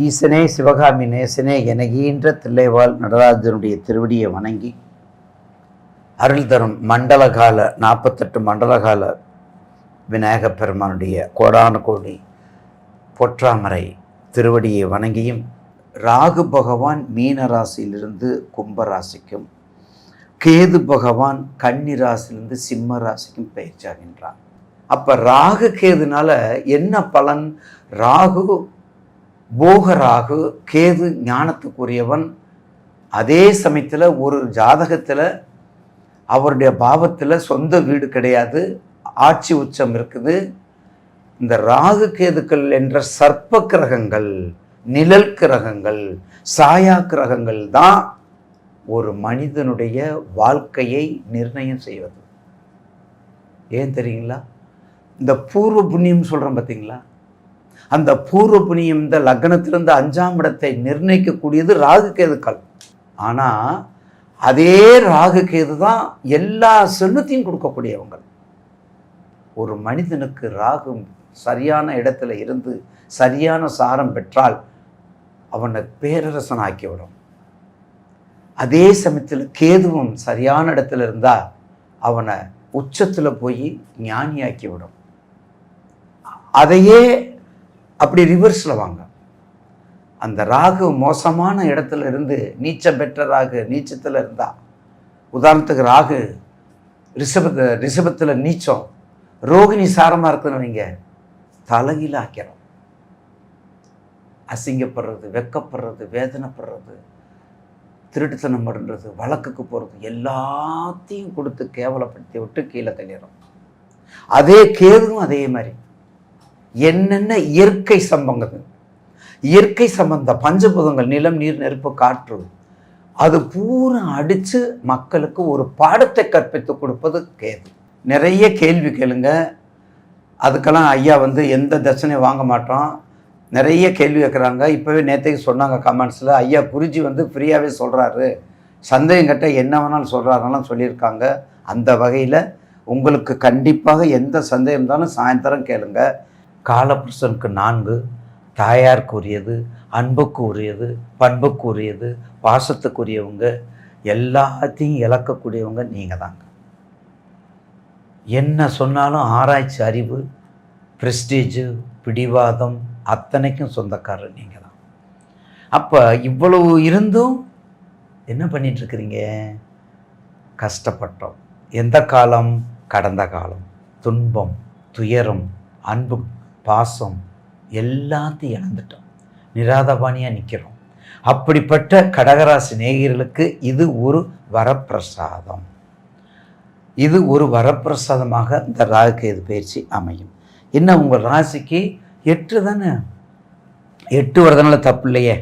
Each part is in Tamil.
ஈசனே சிவகாமி நேசனே எனகின்ற தில்லைவாள் நடராஜனுடைய திருவடியை வணங்கி அருள் தரும் மண்டலகால நாற்பத்தெட்டு மண்டலகால விநாயகப் பெருமானுடைய கோடான கோடி பொற்றாமரை திருவடியை வணங்கியும் ராகு பகவான் மீன ராசியிலிருந்து கும்பராசிக்கும் கேது பகவான் கன்னி ராசியிலிருந்து சிம்ம ராசிக்கும் பயிற்சியாகின்றான் அப்போ ராகு கேதுனால என்ன பலன்? ராகு போகராகு கேது ஞானத்துக்குரியவன். அதே சமயத்தில் ஒரு ஜாதகத்தில் அவருடைய பாவத்தில் சொந்த வீடு கிடையாது ஆட்சி உச்சம் இருக்குது. இந்த ராகு கேதுக்கள் என்ற சர்ப்ப கிரகங்கள் நிழல் கிரகங்கள் சாயா கிரகங்கள் தான் ஒரு மனிதனுடைய வாழ்க்கையை நிர்ணயம் செய்வது. ஏன் தெரியுங்களா? இந்த பூர்வ புண்ணியம் சொல்கிறோம் பார்த்தீங்களா அந்த பூர்வ புண்ணியம் இந்த லக்னத்திலிருந்து அஞ்சாம் இடத்தை நிர்ணயிக்கக்கூடியது ராகு கேதுக்கள். ஆனால் அதே ராகு கேது தான் எல்லா செல்வத்தையும் கொடுக்கக்கூடியவங்க ஒரு மனிதனுக்கு ராகு சரியான இடத்துல இருந்து சரியான சாரம் பெற்றால் அவனை பேரரசன் ஆக்கிவிடும் அதே சமயத்தில் கேதுவும் சரியான இடத்துல இருந்தால் அவனை உச்சத்தில் போய் ஞானியாக்கி விடும் அதையே அப்படி ரிவர்ஸில் வாங்க. அந்த ராகு மோசமான இடத்துல இருந்து நீச்சம் பெற்ற ராகு நீச்சத்தில் இருந்தால் உதாரணத்துக்கு ராகு ரிஷபத்து ரிஷபத்தில் நீச்சம் ரோகிணி சாரமாக இருக்குன்னு வைங்க தலைகீழ ஆக்கிறோம் அசிங்கப்படுறது வெக்கப்படுறது வேதனைப்படுறது திருட்டுத்தனம் பண்ணுறது வழக்குக்கு போகிறது எல்லாத்தையும் கொடுத்து கேவலப்படுத்தி விட்டு கீழே தள்ளிடும் அதே கேதுவும் அதே மாதிரி. என்னென்ன இயற்கை சம்பந்தங்கள் இயற்கை சம்பந்த பஞ்சபூதங்கள் நிலம் நீர் நெருப்பு காற்று அது பூரா அடித்து மக்களுக்கு ஒரு பாடத்தை கற்பித்து கொடுப்பது கேது. நிறைய கேள்வி கேளுங்க. அதுக்கெல்லாம் ஐயா வந்து எந்த தர்சனையும் வாங்க மாட்டோம். நிறைய கேள்வி கேட்குறாங்க இப்போவே நேற்றுக்கு சொன்னாங்க கமெண்ட்ஸில் ஐயா குருஜி வந்து ஃப்ரீயாகவே சொல்கிறாரு சந்தேகம் கேட்டால் என்ன வேணாலும் சொல்கிறாருலாம் சொல்லியிருக்காங்க. அந்த வகையில் உங்களுக்கு கண்டிப்பாக எந்த சந்தேகம் இருந்தாலும் சாயந்தரம் கேளுங்கள் காலபுருஷனுக்கு நான்கு தாயாருக்கு உரியது அன்புக்கு உரியது பண்புக்கு உரியது பாசத்துக்குரியவங்க எல்லாத்தையும் இழக்கக்கூடியவங்க நீங்கள் தாங்க என்ன சொன்னாலும் ஆராய்ச்சி அறிவு ப்ரெஸ்டீஜு பிடிவாதம் அத்தனைக்கும் சொந்தக்காரர் நீங்கள் தான் அப்போ இவ்வளவு இருந்தும் என்ன பண்ணிகிட்ருக்கிறீங்க கஷ்டப்பட்டோம். எந்த காலம்? கடந்த காலம். துன்பம் துயரம் அன்பு பாசம் எல்லாத்தையும் இழந்துட்டோம். நிராதபாணியாக நிற்கிறோம் அப்படிப்பட்ட கடகராசி நேயர்களுக்கு இது ஒரு வரப்பிரசாதம். இது ஒரு வரப்பிரசாதமாக இந்த ராகுகேது பயிற்சி அமையும். என்ன உங்கள் ராசிக்கு எட்டு தானே? எட்டு வரதுனால தப்பு இல்லையே.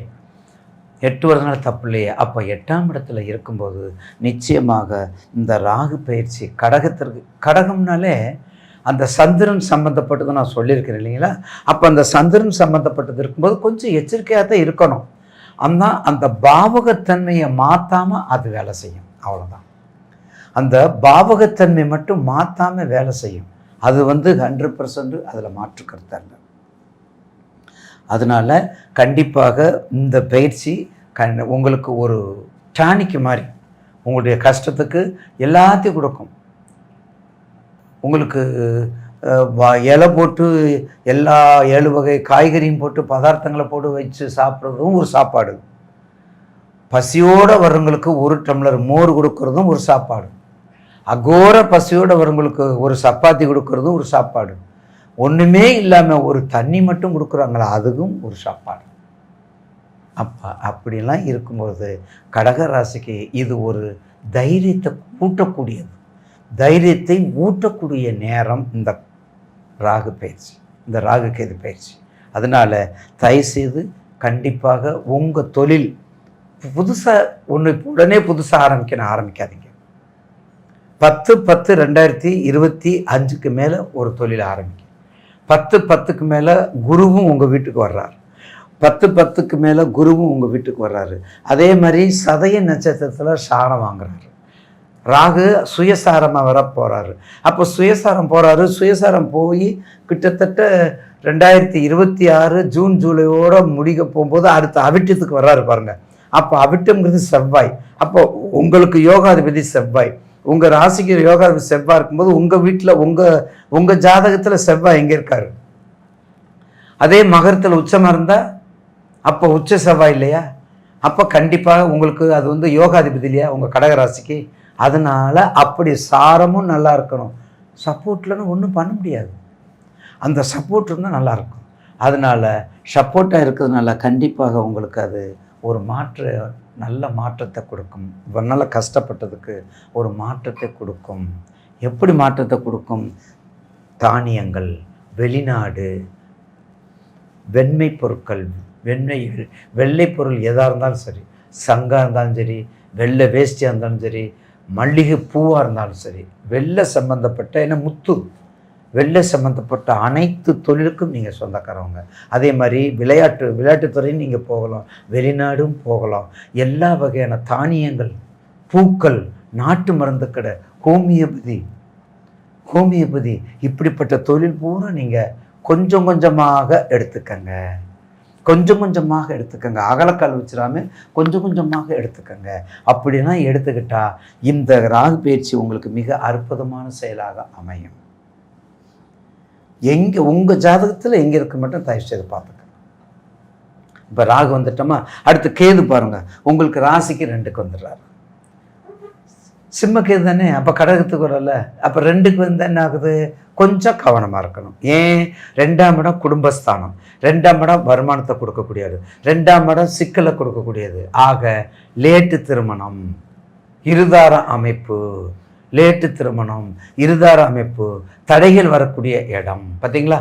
எட்டு வரதுனால தப்பு இல்லையே. அப்போ எட்டாம் இடத்துல இருக்கும்போது நிச்சயமாக இந்த ராகு பயிற்சி கடகத்திற்கு கடகம்னாலே அந்த சந்திரன் சம்மந்தப்பட்டது நான் சொல்லியிருக்கிறேன் இல்லைங்களா? அப்போ அந்த சந்திரன் சம்மந்தப்பட்டது இருக்கும்போது கொஞ்சம் எச்சரிக்கையாக தான் இருக்கணும். ஆனால் அந்த பாவகத்தன்மையை மாற்றாமல் அது வேலை செய்யும். அவ்வளோதான் அந்த பாவகத்தன்மை மட்டும் மாற்றாமல் வேலை செய்யும். அது வந்து ஹண்ட்ரட் பர்சன்ட் அதில் மாற்று கருத்தல்ல அதனால் கண்டிப்பாக இந்த பயிற்சி கண் உங்களுக்கு ஒரு டானிக்கு மாதிரி உங்களுடைய கஷ்டத்துக்கு எல்லாத்தையும் கொடுக்கும். உங்களுக்கு இலை போட்டு எல்லா ஏழு வகை காய்கறியும் போட்டு பதார்த்தங்களை போட்டு வச்சு சாப்பிட்றதும் ஒரு சாப்பாடு. பசியோடு வர்றவங்களுக்கு ஒரு டம்ளர் மோர் கொடுக்கறதும் ஒரு சாப்பாடு. அகோர பசியோடு வரவங்களுக்கு ஒரு சப்பாத்தி கொடுக்கறதும் ஒரு சாப்பாடு. ஒன்றுமே இல்லாமல் ஒரு தண்ணி மட்டும் கொடுக்குறாங்களா அதுவும் ஒரு சாப்பாடு. அப்போ அப்படிலாம் இருக்கும்போது கடக ராசிக்கு இது ஒரு தைரியத்தை கூட்டக்கூடியது. தைரியத்தை ஊட்டக்கூடிய நேரம் இந்த ராகு பயிற்சி இந்த ராகு கேது பயிற்சி. அதனால் தயவுசெய்து கண்டிப்பாக உங்கள் தொழில் புதுசாக ஒன்று உடனே புதுசாக ஆரம்பிக்கணும் ஆரம்பிக்காதீங்க. பத்து பத்து ரெண்டாயிரத்தி இருபத்தி அஞ்சுக்கு மேலே ஒரு தொழில் ஆரம்பிக்கும் பத்து பத்துக்கு மேலே குருவும் உங்கள் வீட்டுக்கு வர்றார். பத்து பத்துக்கு மேலே குருவும் உங்கள் வீட்டுக்கு வர்றாரு. அதே மாதிரி சதய நட்சத்திரத்தில் சாணம் வாங்குறாரு. ராகு சுயசாரமாக வர போகிறாரு அப்போ சுயசாரம் போகிறாரு சுயசாரம் போய் கிட்டத்தட்ட ரெண்டாயிரத்தி இருபத்தி ஆறு ஜூன் ஜூலையோடு முடிக்க போகும்போது அடுத்த அவிட்டத்துக்கு வர்றாரு பாருங்கள் அப்போ அவிட்டம்ங்கிறது செவ்வாய். அப்போ உங்களுக்கு யோகாதிபதி செவ்வாய். உங்கள் ராசிக்கு யோகாதிபதி செவ்வாய் இருக்கும்போது உங்கள் வீட்டில் உங்கள் உங்கள் ஜாதகத்தில் செவ்வாய் எங்கே இருக்கார்? அதே மகரத்தில் உச்சமாக இருந்தால் அப்போ உச்ச செவ்வாய் இல்லையா? அப்போ கண்டிப்பாக உங்களுக்கு அது வந்து யோகாதிபதி இல்லையா? உங்கள் கடகராசிக்கு அதனால் அப்படி சாரமும் நல்லா இருக்கணும். சப்போர்ட்லன்னு ஒன்றும் பண்ண முடியாது. அந்த சப்போர்ட் இருந்தால் நல்லாயிருக்கும் அதனால் சப்போர்ட்டாக இருக்கிறதுனால கண்டிப்பாக உங்களுக்கு அது ஒரு மாற்று நல்ல மாற்றத்தை கொடுக்கும். இவ்வளோ கஷ்டப்பட்டதுக்கு ஒரு மாற்றத்தை கொடுக்கும். எப்படி மாற்றத்தை கொடுக்கும்? தானியங்கள் வெளிநாடு வெண்மை பொருட்கள் வெண்மை வெள்ளை பொருள் எதாக இருந்தாலும் சரி சங்காக இருந்தாலும் சரி வெள்ளை வேஷ்டியாக இருந்தாலும் சரி மல்லிகை பூவாக இருந்தாலும் சரி வெள்ளை சம்பந்தப்பட்ட என்ன முத்து வெள்ளை சம்மந்தப்பட்ட அனைத்து தொழிலுக்கும் நீங்கள் சொந்தக்காரவங்க. அதே மாதிரி விளையாட்டு விளையாட்டுத்துறையும் நீங்கள் போகலாம் வெளிநாடும் போகலாம். எல்லா வகையான தானியங்கள் பூக்கள் நாட்டு மருந்து கடை ஹோமியோபதி ஹோமியோபதி இப்படிப்பட்ட தொழில் பூரா நீங்கள் கொஞ்சம் கொஞ்சமாக எடுத்துக்கங்க. கொஞ்சம் கொஞ்சமாக எடுத்துக்கங்க. அகலக்கால் வச்சிடாம கொஞ்சம் கொஞ்சமாக எடுத்துக்கங்க. அப்படின்னா எடுத்துக்கிட்டா இந்த ராகு பயிற்சி உங்களுக்கு மிக அற்புதமான செயலாக அமையும். எங்கே உங்கள் ஜாதகத்தில் எங்கே இருக்க மட்டும் தயவு செய்து பார்த்துக்க இப்போ ராகு வந்துட்டோமா? அடுத்து கேது பாருங்கள் உங்களுக்கு ராசிக்கு ரெண்டுக்கு வந்துடுறாரு. சிம்மக்கேது தானே அப்போ கடகத்துக்கு வரல அப்போ ரெண்டுக்கு வந்து என்ன ஆகுது? கொஞ்சம் கவனமாக இருக்கணும். ஏன்? ரெண்டாம் இடம் குடும்பஸ்தானம். ரெண்டாம் இடம் வருமானத்தை கொடுக்கக்கூடியது. ரெண்டாம் இடம் சிக்கலை கொடுக்கக்கூடியது. ஆக லேட்டு திருமணம். இருதார அமைப்பு. லேட்டு திருமணம். இருதார அமைப்பு. தடைகள் வரக்கூடிய இடம். பார்த்தீங்களா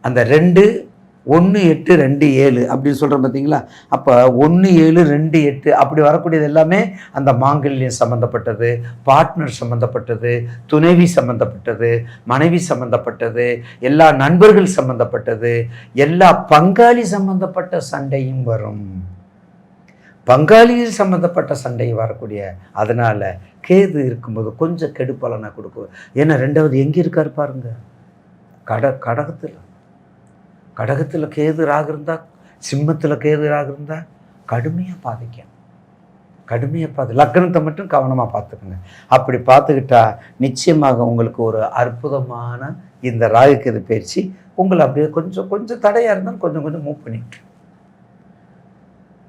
அந்த ரெண்டு ஒன்று எட்டு ரெண்டு ஏழு அப்படின்னு சொல்கிறோம் பார்த்தீங்களா அப்போ ஒன்று ஏழு ரெண்டு எட்டு அப்படி வரக்கூடியது எல்லாமே அந்த மாங்கல்யம் சம்மந்தப்பட்டது பார்ட்னர் சம்மந்தப்பட்டது துணைவி சம்மந்தப்பட்டது மனைவி சம்மந்தப்பட்டது எல்லா நண்பர்கள் சம்மந்தப்பட்டது எல்லா பங்காளி சம்மந்தப்பட்ட சண்டையும் வரும். பங்காளியில் சம்மந்தப்பட்ட சண்டை வரக்கூடிய அதனால் கேது இருக்கும்போது கொஞ்சம் கெடுப்பலனை கொடுக்கும். ஏன்னா ரெண்டாவது எங்கே இருக்கார் பாருங்க? கட கடகத்தில். கடகத்தில் கேது ராக இருந்தால் சிம்மத்தில் கேது ராக இருந்தால் கடுமையாக பாதிக்கும். கடுமையாக பார்த்து லக்கணத்தை மட்டும் கவனமாக பார்த்துக்குங்க. அப்படி பார்த்துக்கிட்டா நிச்சயமாக உங்களுக்கு ஒரு அற்புதமான இந்த ராகுக்கேது பயிற்சி உங்களை அப்படியே கொஞ்சம் கொஞ்சம் தடையாக இருந்தாலும் கொஞ்சம் கொஞ்சம் மூவ் பண்ணிக்கலாம்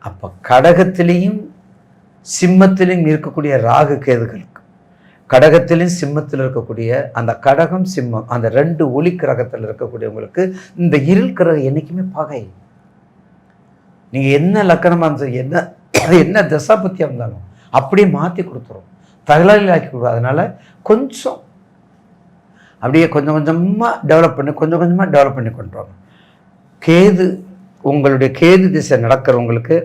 அப்போ கடகத்திலையும் சிம்மத்திலையும் இருக்கக்கூடிய ராகு கேதுகள் கடகத்திலையும் சிம்மத்தில் இருக்கக்கூடிய அந்த கடகம் சிம்மம் அந்த ரெண்டு ஒளி கிரகத்தில் இருக்கக்கூடியவங்களுக்கு இந்த இருள் கிரகம் என்றைக்குமே பகை. நீங்கள் என்ன லக்கணமாக இருந்தாலும் என்ன என்ன தசாபத்தியாக இருந்தாலும் அப்படியே மாற்றி கொடுத்துரும். தகவலில் ஆக்கி கொடுக்கும். அதனால் கொஞ்சம் அப்படியே கொஞ்சம் கொஞ்சமாக டெவலப் பண்ணி கொஞ்சம் கொஞ்சமாக டெவலப் பண்ணி கொண்டு வரணும் கேது உங்களுடைய கேது திசை நடக்கிறவங்களுக்கு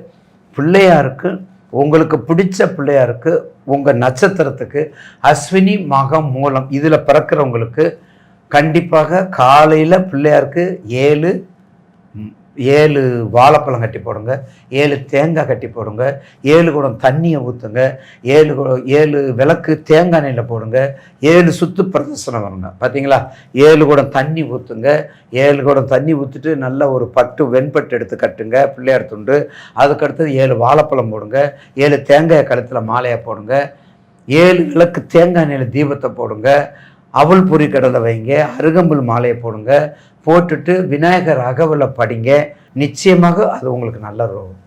பிள்ளையாருக்கு உங்களுக்கு பிடிச்ச பிள்ளையாருக்கு உங்கள் நட்சத்திரத்துக்கு அஸ்வினி மகம் மூலம் இதில் பிறக்கிறவங்களுக்கு கண்டிப்பாக காலையில் பிள்ளையாருக்கு ஏழு ஏழு வாழைப்பழம் கட்டி போடுங்க ஏழு தேங்காய் கட்டி போடுங்க ஏழு குடம் தண்ணியை ஊற்றுங்க ஏழு குடம் ஏழு விளக்கு தேங்காய் எண்ணெயில் போடுங்க ஏழு சுத்து பிரதர்சனம் வருங்க பார்த்தீங்களா ஏழு குடம் தண்ணி ஊற்றுங்க ஏழு குடம் தண்ணி ஊற்றிட்டு நல்ல ஒரு பட்டு வெண்பட்டு எடுத்து கட்டுங்க பிள்ளையார் துண்டு. அதுக்கடுத்தது ஏழு வாழைப்பழம் போடுங்க ஏழு தேங்காயை கழுத்தில் மாலையை போடுங்க ஏழு விளக்கு தேங்காய் எண்ணெயில் தீபத்தை போடுங்க அவள் பொறி கடலை வைங்க அருகம்புல் மாலையை போடுங்க போட்டுட்டு விநாயகர் அகவலை படிங்க. நிச்சயமாக அது உங்களுக்கு நல்ல ரோகம்.